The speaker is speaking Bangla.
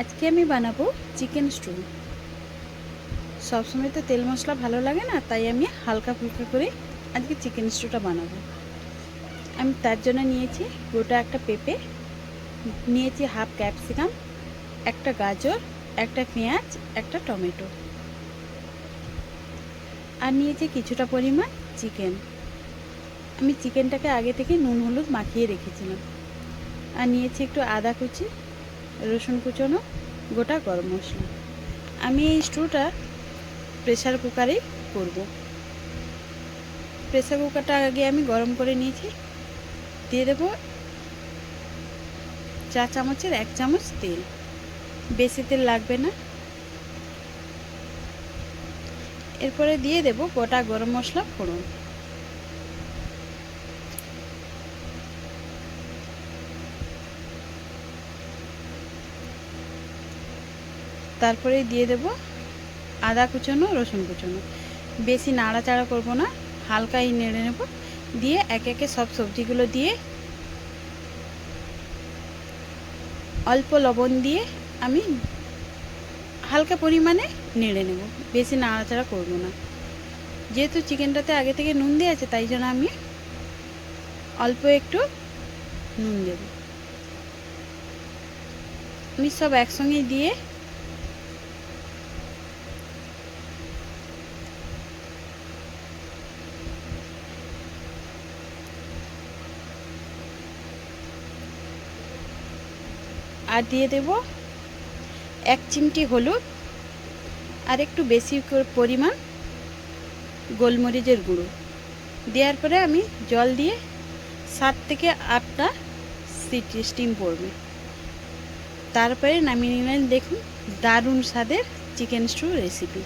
আজকে আমি বানাবো চিকেন স্টু। সবসময় তো তেল মশলা ভালো লাগে না, তাই আমি হালকা ফুলকা করে আজকে চিকেন স্টুটা বানাবো। আমি তার জন্য নিয়েছি গোটা একটা পেঁপে, নিয়েছি হাফ ক্যাপসিকাম, একটা গাজর, একটা পেঁয়াজ, একটা টমেটো। আর নিয়েছি কিছুটা পরিমাণ চিকেন। আমি চিকেনটাকে আগে থেকে নুন হলুদ মাখিয়ে রেখেছিলাম। আর নিয়েছি একটু আদা কুচি রসুন কুচনো, গোটা গরম মশলা। আমি এই স্টুটা প্রেসার কুকারে করব। প্রেসার কুকারটা আগে আমি গরম করে নিয়েছি। দিয়ে দেবো চা চামচের এক চামচ তেল। বেশি তেল লাগবে না। এরপরে দিয়ে দেব গোটা গরম মশলা ফোড়ন। তারপরে দিয়ে দেব আদা কুচোনো, রসুন কুচোনো। বেশি নাড়াচাড়া করব না, হালকাই নেড়ে নেব। দিয়ে একে একে সব সবজিগুলো দিয়ে অল্প লবণ দিয়ে আমি হালকা পরিমাণে নেড়ে নেব। বেশি নাড়াচাড়া করব না। যেহেতু চিকেনটাতে আগে থেকে নুন দেওয়া আছে, তাই জন্য আমি অল্প একটু নুন দেব। আমি সব একসঙ্গে দিয়ে আর দিয়ে দেব এক চিমটি হলুদ আর একটু বেশি পরিমাণ গোলমরিচের গুঁড়ো। দেওয়ার পরে আমি জল দিয়ে সাত থেকে আটটা সিটি স্টিম পড়বে। তারপরে নামিয়ে নিলেন দেখুন দারুণ স্বাদের চিকেন স্টু রেসিপি।